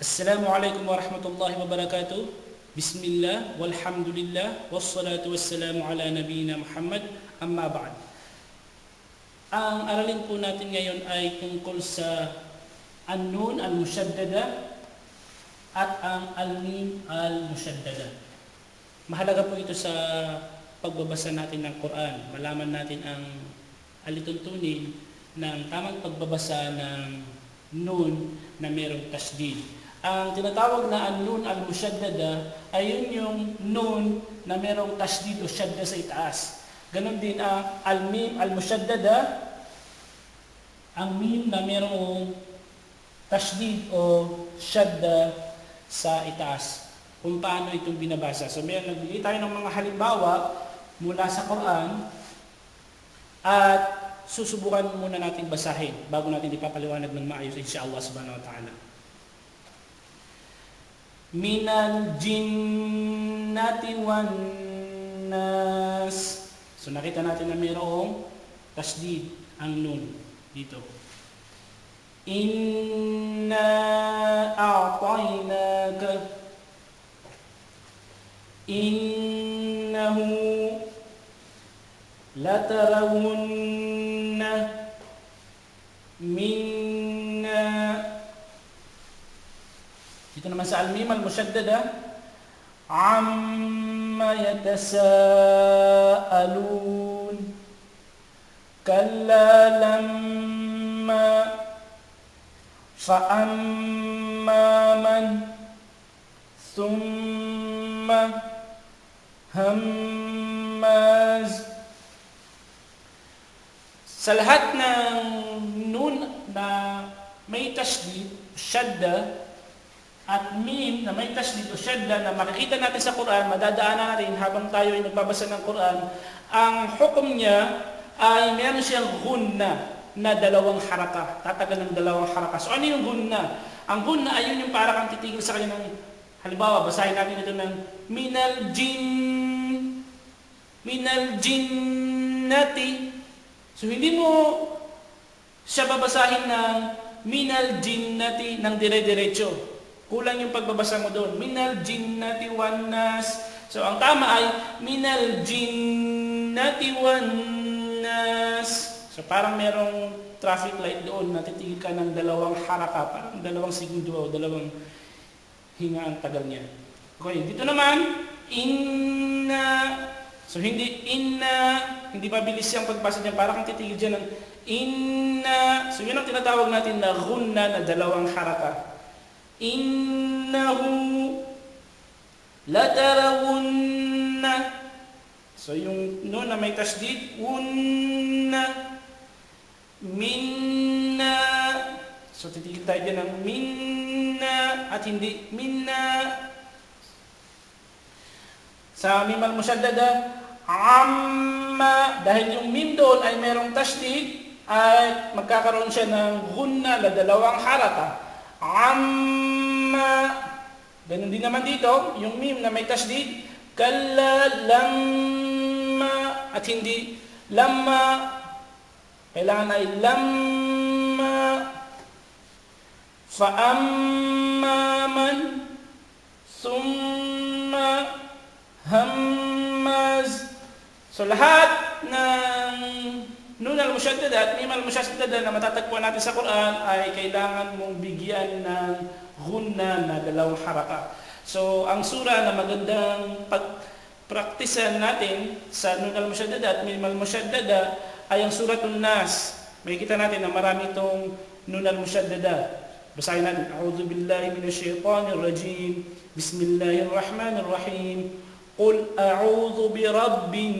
Assalamualaikum warahmatullahi wabarakatuh. Bismillah walhamdulillah wassalatu wassalamu ala nabiyina Muhammad amma ba'd. Ang aralin po natin ngayon ay tungkol sa an-nun al-mushaddada at ang al-mim al-mushaddada. Mahalaga po ito sa pagbabasa natin ng Quran. Malaman natin ang alituntunin ng tamang pagbabasa ng nun na merong tasdid ang tinatawag na An-Nun al-Mushaddada ay yun yung Nun na mayroong tasdid o shadda sa itaas. Ganon din ang al-mim al-mushaddada, ang mim na mayroong tasdid o shadda sa itaas. Kung paano itong binabasa. So may nagbigay tayo ng mga halimbawa mula sa Quran at susubukan muna natin basahin bago natin ipapaliwanag ng maayos insyaAllah subhanahu wa ta'ala. Jinnati wan nas So nakita natin na mayroong tasdid ang nun dito. Inna a'tainaka innahu latarawunna kita مسح الميم المشددة عما يتساءلون كلا لما فأما من ثم هماز سلهتنا نون مي تشديد شدة at mim na may tasdid o shadda na makikita natin sa Quran, madadaanan natin habang tayo ay nagbabasa ng Quran, ang hukom niya ay meron siyang gunna na dalawang haraka. Tatagal ng dalawang haraka. So ano yung gunna? Ang gunna ay yun yung para kang titigil sa kanya halimbawa, basahin natin ito ng minal jin, minal jinnati. So hindi mo siya babasahin ng minal jinnati ng dire-diretso. Kulang yung pagbabasa mo doon. Minal jinnati. So, ang tama ay minal jinnati. So, parang merong traffic light doon. Natitigil ka ng dalawang haraka. Parang dalawang segundo dalawang hinga ang tagal niya. Okay, dito naman, inna. So, hindi inna. Hindi mabilis yung pagbasa niya. Parang titigil dyan ng inna. So, yun ang tinatawag natin na gunna na dalawang haraka. Innahu latarawunna. So yung no na may tasdid, unna minna. So titigil tayo dyan ng minna at hindi minna. Sa mim al-mushaddada, amma. Dahil yung mim doon ay merong tasdid, ay magkakaroon siya ng gunna na dalawang haraka amma. Ganun din naman dito, yung mim na may tasdid, kalla lamma at hindi lamma. Kailangan ay lamma. Faamma man summa hammaz. So lahat ng Nun al-mushaddada at mim al-mushaddada na matatagpuan natin sa Quran ay kailangan mong bigyan ng gunna na dalawang haraka. So, ang sura na magandang pagpraktisan natin sa Nun al-mushaddada at mim al-mushaddada ay ang suratul Nas. Makikita natin na marami itong Nun al-mushaddada. Basahin natin. A'udhu billahi minash shaitanir rajim. Bismillahirrahmanirrahim. Qul a'udhu bi rabbin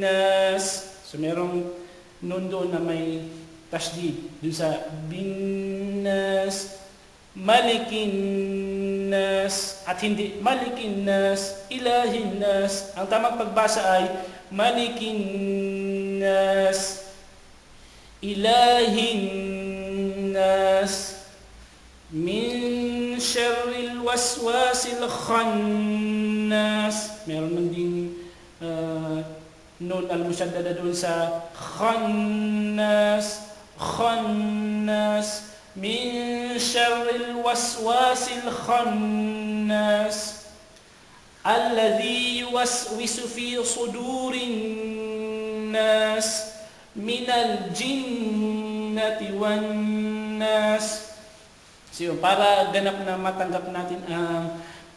nas. So merong nun doon na may tasdid dun sa binas, malikin nas, at hindi malikin nas, ilahin nas. Ang tamang pagbasa ay malikin nas, ilahin nas, min syarril waswasil khannas. Meron man uh, نون المشددة دونسا خناس خناس. من شر الوسواس الخناس. الذي يوسوس في صدور الناس. من الجنة والناس. سيو para ganap na matanggap natin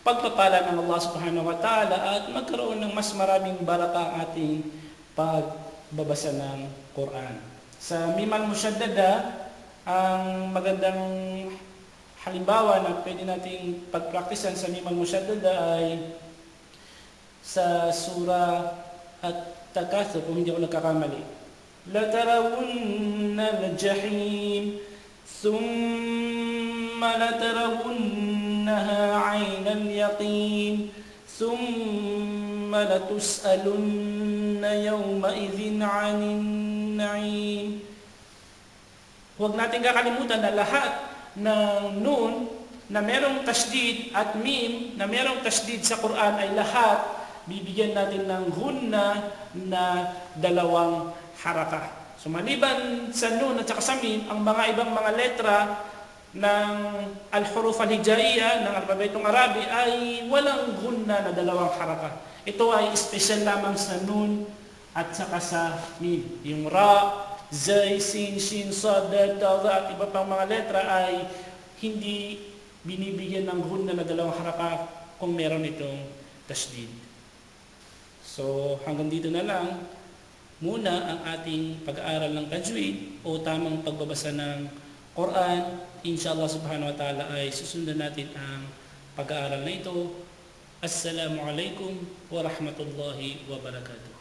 pagpapala ng Allah subhanahu wa ta'ala at magkaroon ng mas maraming baraka ang ating pagbabasa ng Quran. Sa Mimal Mushaddada, ang magandang halimbawa na pwede nating pagpraktisan sa Mimal Mushaddada ay sa surah at Takathur, kung hindi ako nagkakamali. لَتَرَوُنَّ الْجَحِيمِ ثُمَّ لَتَرَوُنَّهَا عَيْنَ الْيَقِينِ ثُمَّ لَتُسْأَلُنَّ يَوْمَئِذٍ عَنِ النَّعِيمِ Huwag natin kakalimutan na lahat ng nun na merong tasdid at mim na merong tasdid sa Quran ay lahat bibigyan natin ng hunna na dalawang haraka. So maliban sa nun at saka sa mim, ang mga ibang mga letra ng al-huruf al-hijaiya ng alpabetong Arabi ay walang hunna na dalawang haraka. Ito ay special lamang sa nun at saka sa mim. Yung ra, zay, sin, shin, sad, dal, ta, za, at iba pang mga letra ay hindi binibigyan ng hunna na dalawang haraka kung meron itong tasdid. So hanggang dito na lang muna ang ating pag-aaral ng tajwid o tamang pagbabasa ng Quran. Inshallah subhanahu wa ta'ala ay susundan natin ang pag-aaral na ito. Assalamu alaikum wa rahmatullahi wa barakatuh.